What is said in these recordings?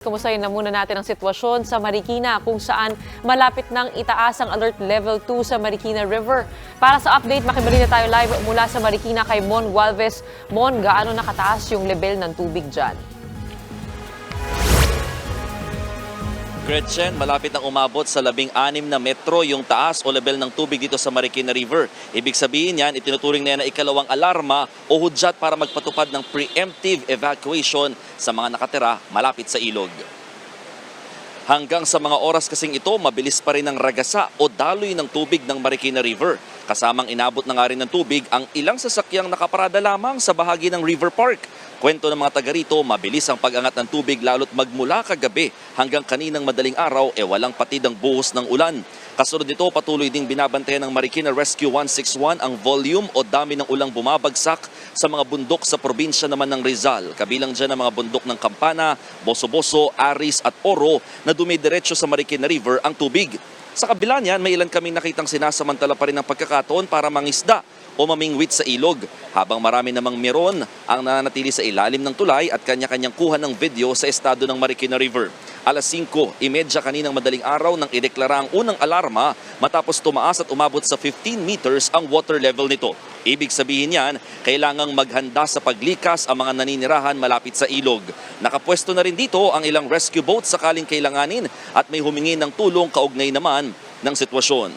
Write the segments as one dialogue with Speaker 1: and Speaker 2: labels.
Speaker 1: Kumustahin na muna natin ang sitwasyon sa Marikina kung saan malapit nang itaas ang alert level 2 sa Marikina River. Para sa update, makibalina tayo live mula sa Marikina kay Mon Gualvez. Mon, gaano nakataas yung level ng tubig dyan?
Speaker 2: Gretchen, malapit nang umabot sa labing anim na metro yung taas o level ng tubig dito sa Marikina River. Ibig sabihin yan, itinuturing na yan na ikalawang alarma o hudyat para magpatupad ng preemptive evacuation sa mga nakatira malapit sa ilog. Hanggang sa mga oras kasing ito, mabilis pa rin ang ragasa o daloy ng tubig ng Marikina River. Kasamang inabot na nga rin ng tubig ang ilang sasakyang nakaparada lamang sa bahagi ng River Park. Kwento ng mga taga rito, mabilis ang pag-angat ng tubig lalo't magmula kagabi hanggang kaninang madaling araw e walang patid ang buhos ng ulan. Kasunod nito, patuloy ding binabantayan ng Marikina Rescue 161 ang volume o dami ng ulang bumabagsak sa mga bundok sa probinsya naman ng Rizal. Kabilang dyan ang mga bundok ng Campana, Boso-Boso, Aris at Oro na dumidiretso sa Marikina River ang tubig. Sa kabila niyan, may ilan kaming nakitang sinasamantala pa rin ang pagkakataon para mangisda o mamingwit sa ilog. Habang marami namang meron ang nananatili sa ilalim ng tulay at kanya-kanyang kuha ng video sa estado ng Marikina River. Alas 5.30 kaninang madaling araw nang ideklara ang unang alarma matapos tumaas at umabot sa 15 meters ang water level nito. Ibig sabihin yan, kailangang maghanda sa paglikas ang mga naninirahan malapit sa ilog. Nakapwesto na rin dito ang ilang rescue boats sakaling kailanganin at may humingi ng tulong kaugnay naman ng sitwasyon.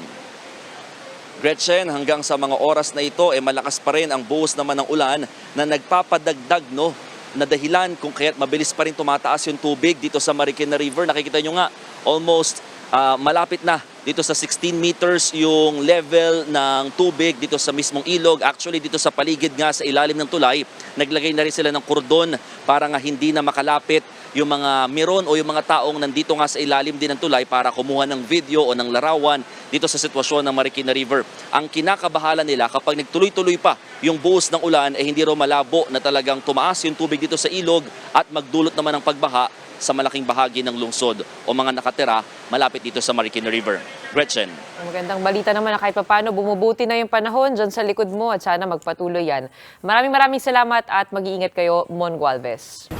Speaker 2: Gretchen, hanggang sa mga oras na ito, eh, malakas pa rin ang buhos naman ng ulan na nagpapadagdag no, na dahilan kung kaya't mabilis pa rin tumataas yung tubig dito sa Marikina River. Nakikita nyo nga, almost ah, malapit na dito sa 16 meters yung level ng tubig dito sa mismong ilog. Actually, dito sa paligid nga sa ilalim ng tulay, naglagay na rin sila ng kordon para nga hindi na makalapit yung mga meron o yung mga taong nandito nga sa ilalim din ng tulay para kumuha ng video o ng larawan dito sa sitwasyon ng Marikina River. Ang kinakabahala nila kapag nagtuloy-tuloy pa yung buhos ng ulan ay hindi raw malabo na talagang tumaas yung tubig dito sa ilog at magdulot naman ng pagbaha sa malaking bahagi ng lungsod o mga nakatira malapit dito sa Marikina River. Gretchen.
Speaker 1: Ang magandang balita naman na kahit papano bumubuti na yung panahon dyan sa likod mo at sana magpatuloy yan. Maraming maraming salamat at mag-iingat kayo, Mon Gualvez.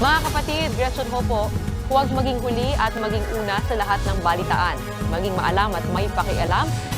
Speaker 1: Mga kapatid, Gretchen Hopo, huwag maging huli at maging una sa lahat ng balitaan. Maging maalam at may pakialam